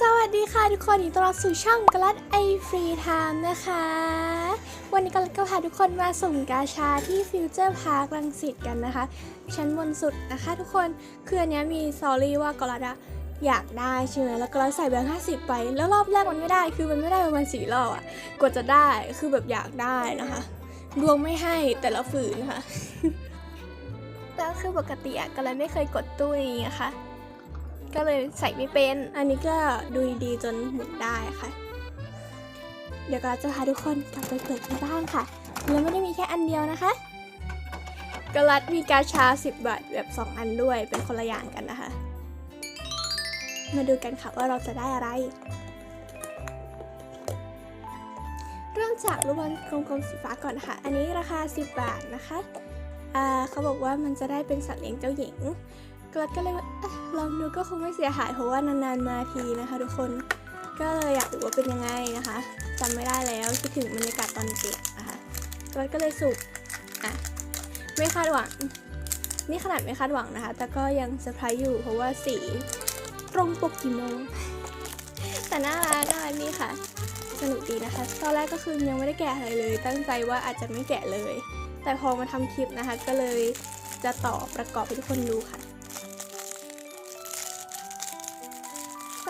สวัสดีค่ะทุกคนยินดีต้อนรับสู่ช่องกลัดไอฟรีไทม์นะคะ วันนี้กลัดก็พาทุกคนมาสุ่มกาชาที่ฟิวเจอร์พาร์คลังสิตกันนะคะ ชั้นบนสุดนะคะทุกคน คืออันนี้มีซอรี่ว่ากลัดอะอยากได้ใช่ไหมแล้วกลัดใส่แบงค์ห้าสิบไป แล้วรอบแรกมันไม่ได้ คือมันไม่ได้ประมาณสี่รอบอะกว่าจะได้คือแบบอยากได้นะคะ ดวงไม่ให้แต่ละฝืนนะคะแล้วคือปกติอะกลัดไม่เคยกดตู้นี้นะคะ ก็เลยใส่ไม่เป็น อันนี้ก็ดูดีๆจนหมุนได้ค่ะ เดี๋ยวเราจะพาทุกคนกลับไปเปิดที่บ้านค่ะ แล้วไม่ได้มีแค่อันเดียวนะคะกรัดมีกาชา 10 บาทแบบ 2 อันด้วยเป็นคนละอย่างกันนะคะ มาดูกันค่ะว่าเราจะได้อะไร เริ่มจากลูกบอลกลมๆสีฟ้าก่อนค่ะอันนี้ราคา 10 บาทนะคะ เขาบอกว่ามันจะได้เป็นสัตว์เลี้ยงเจ้าหญิง กัดก็เลยว่าลองดูก็คงไม่เสียหายเพราะว่านานๆมาทีนะคะ ทุกคนก็เลยอยากรู้ว่าเป็นยังไงนะคะจำไม่ได้แล้วคิดถึงบรรยากาศตอนเด็กนะคะกัดก็เลยสุกอะไม่คาดหวัง นี่ขนาดไม่คาดหวังนะคะ แต่ก็ยังเซอร์ไพรส์อยู่เพราะว่าสีตรงปกกี่โมงแต่น่ารักน่ารักนี่ค่ะสนุกดีนะคะ ตอนแรกก็คือยังไม่ได้แกะอะไรเลย ตั้งใจว่าอาจจะไม่แกะเลย แต่พอมาทำคลิปนะคะ ก็เลยจะต่อประกอบให้ทุกคนดูค่ะ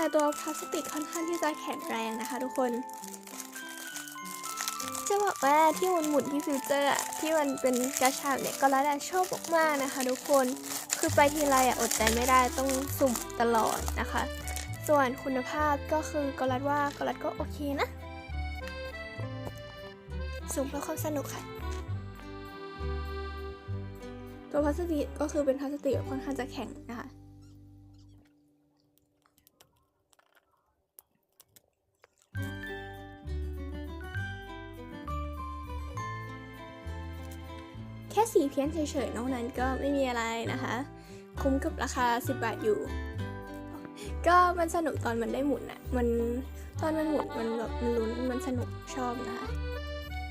แต่ตัวพลาสติกค่อนข้างที่จะแข็งแรงนะคะทุกคน จะบอกว่าที่หมุนหมุนที่ฟิวเจอร์อะที่มันเป็นกระชากเนี่ยก็แล้วแต่ชอบมากๆนะคะ ทุกคน คือไปทีไรอะอดใจไม่ได้ต้องสุ่มตลอดนะคะ ส่วนคุณภาพก็คือกรัดว่ากรัดก็โอเคนะ สุ่มเพื่อความสนุกค่ะตัวพลาสติกก็คือเป็นพลาสติกค่อนข้างจะแข็งนะคะ แค่สีเพี้ยนเฉยๆนอกนั้นก็ไม่มีอะไรนะคะ คุ้มกับราคา 10 บาทอยู่ ก็มันสนุกตอนมันได้หมุนอะมันตอนมันหมุนมันแบบมันลุ้นมันสนุกชอบนะคะ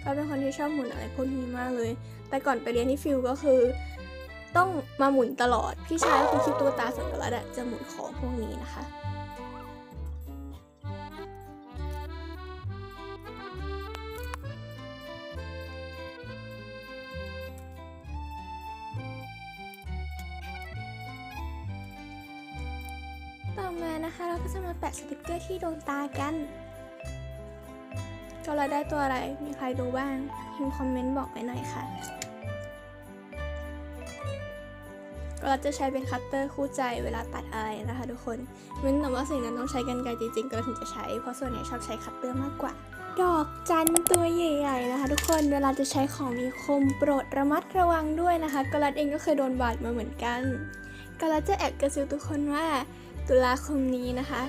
ก็เป็นคนที่ชอบหมุนอะไรพวกนี้มากเลย แต่ก่อนไปเรียนที่ฟิลก็คือ ต้องมาหมุนตลอด พี่ชายก็คือคิดตัวตาสังกัดอะจะหมุนของพวกนี้นะคะ อมานะคะ เราก็จะมาแปะสติกเกอร์ที่โดนตากัน ก็เราได้ตัวอะไร มีใครรู้บ้างพิมพ์คอมเมนต์บอกไว้หน่อยค่ะก็เราจะใช้เป็นคัตเตอร์คู่ใจเวลาตัดอะไรนะคะทุกคนเว้นแต่ว่าสิ่งนั้นต้องใช้กันไกรจริงๆ ก็ถึงจะใช้ เพราะส่วนใหญ่ชอบใช้คัตเตอร์มากกว่าดอกจันตัวใหญ่ๆนะคะ ทุกคนเวลาจะใช้ของมีคมโปรดระมัดระวังด้วยนะคะกรัดเองก็เคยโดนบาดมาเหมือนกันกรัดจะแอบกระซิบทุกคนว่า ตุลาคมนี้นะคะ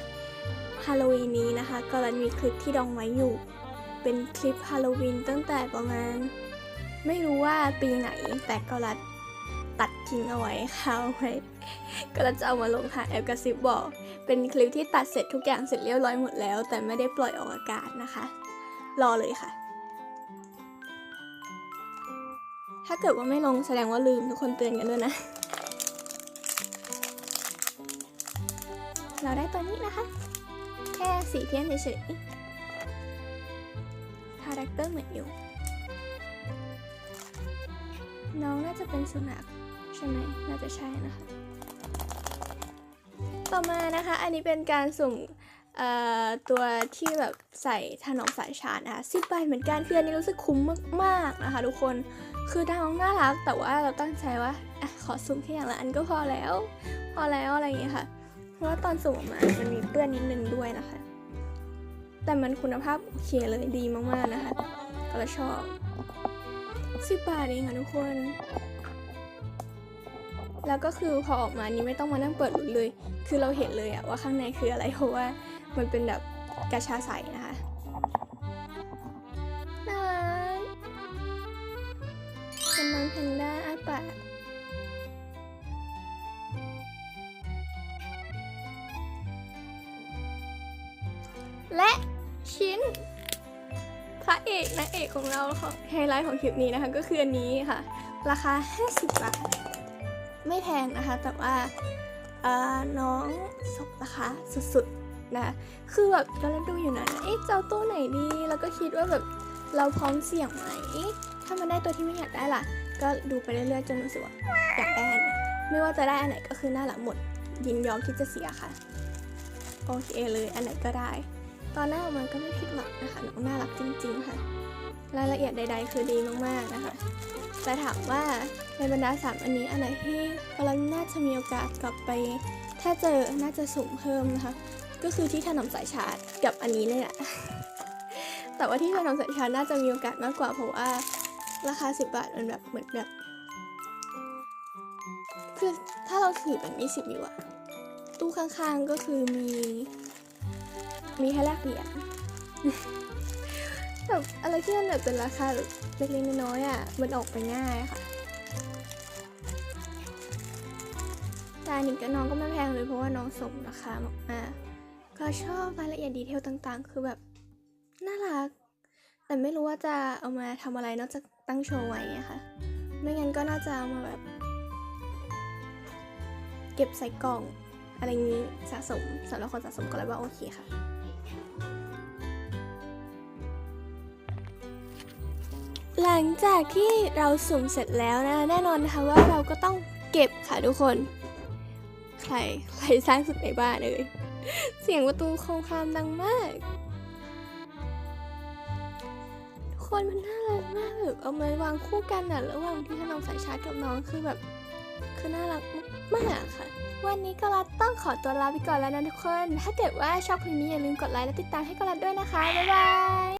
ฮาโลวีนนี้นะคะกรันมีคลิปที่ดองไว้อยู่ เป็นคลิปฮาโลวีนตั้งแต่ประมาณ ไม่รู้ว่าปีไหนแต่กรันตัดทิ้งเอาไว้ค่ะเอาไว้กรันจะเอามาลงค่ะแอบกระซิบบอก เป็นคลิปที่ตัดเสร็จทุกอย่างเสร็จเรียบร้อยหมดแล้ว แต่ไม่ได้ปล่อยออกอากาศนะคะ รอเลยค่ะ ถ้าเกิดว่าไม่ลงแสดงว่าลืมทุกคนเตือนกันด้วยนะ เราได้ตัวนี้นะคะ แค่สีเพี้ยนเฉยๆคาแรคเตอร์เหมือนอยู่ น้องน่าจะเป็นสุนัขใช่ไหมน่าจะใช่นะคะ ต่อมานะคะ อันนี้เป็นการสุ่มเอ่อตัวที่แบบใส่ถนอมสายชาร์จนะคะสิบใบเหมือนกันคืออันนี้รู้สึกคุ้มมากๆนะคะ ทุกคนคือน้องน่ารักแต่ว่าเราตั้งใจว่าอขอสุ่มแค่อย่างละอันก็พอแล้ว พอแล้วอะไรอย่างเงี้ยค่ะ ราะว่าตอนส่งออกมามันมีเปื้อนนิดนึงด้วยนะคะ แต่มันคุณภาพโอเคเลยดีมากๆนะคะก็เลยชอบสิบบาทเองค่ะทุกคน แล้วก็คือพอออกมานี้ไม่ต้องมานั่งเปิดลุ้นเลย คือเราเห็นเลยอะว่าข้างในคืออะไรเพราะว่ามันเป็นแบบกระชาใสนะคะน่ารักเป็นน้องแพนด้าอาปาก และชิ้น พระเอกนางเอกของเราของไฮไลท์ของคลิปนี้นะคะ ก็คืออันนี้ค่ะ ราคา 50 บาท ไม่แพงนะคะ แต่ว่าน้องสมราคาสุดๆนะคือแบบกำลังดูอยู่นะเอ๊ะจะเอาตัวไหนดี แล้วก็คิดว่าแบบเราพร้อมเสี่ยงไหมถ้ามันได้ตัวที่ไม่อยากได้ล่ะ ก็ดูไปเรื่อยๆจนรู้สึกว่าอยากได้นไหนไม่ว่าจะได้อันไหนก็คือน่ารักหมดยินยอมที่จะเสียค่ะ โอเคเลยอันไหนก็ได้ ตอนหน้าออกมาก็ไม่ผิดหวังนะคะน้องน่ารักจริง ๆ ค่ะ รายละเอียดใด ๆ คือดีมากๆนะคะแต่ถามว่าในบรรดาสามอันนี้อันไหนที่เราน่าจะมีโอกาสกลับไป ถ้าเจอน่าจะสูงเพิ่มนะคะ ก็คือที่ถนอมสายชาร์จกับอันนี้เลยแหละแต่ว่าที่ถนอมสายชาร์จน่าจะมีโอกาสมากกว่าเพราะว่าราคา 10 บาทมันแบบเหมือนแบบคือถ้าเราถือแบบนี้สิบวิวอะตู้ข้างๆก็คือมี มีให้แลกเหรียญแบบอะไรที่มันแบบเป็นราคาแบบเล็กๆน้อยๆอะ มันออกไปง่ายค่ะแต่อันนี้ก็น้องก็ไม่แพงเลยเพราะว่าน้องสมราคามากๆก็ชอบรายละเอียดดีเทลต่างๆ คือแบบน่ารัก แต่ไม่รู้ว่าจะเอามาทำอะไรนอกจากตั้งโชว์ไว้อะค่ะไม่งั้นก็น่าจะเอามาแบบ เก็บใส่กล่อง อะไรงนี้สะสมสำหรับคนสะสมก็เลยว่าโอเคค่ะ หลังจากที่เราสุ่มเสร็จแล้วนะแน่นอนนะคะว่าเราก็ต้องเก็บค่ะทุกคน ใครใครสร้างสุดในบ้านเลย เสียงประตูคงคามดังมาก ทุกคนมันน่ารักมากแบบเอามาวางคู่กันอะระหว่างที่น้องสายชาร์จกับน้องคือแบบคือน่ารักมากค่ะ วันนี้ก็รัดต้องขอตัวลาไปก่อนแล้วนะทุกคน ถ้าเกิดว่าชอบคลิปนี้อย่าลืมกดไลค์และติดตามให้กรัดด้วยนะคะบ๊ายบาย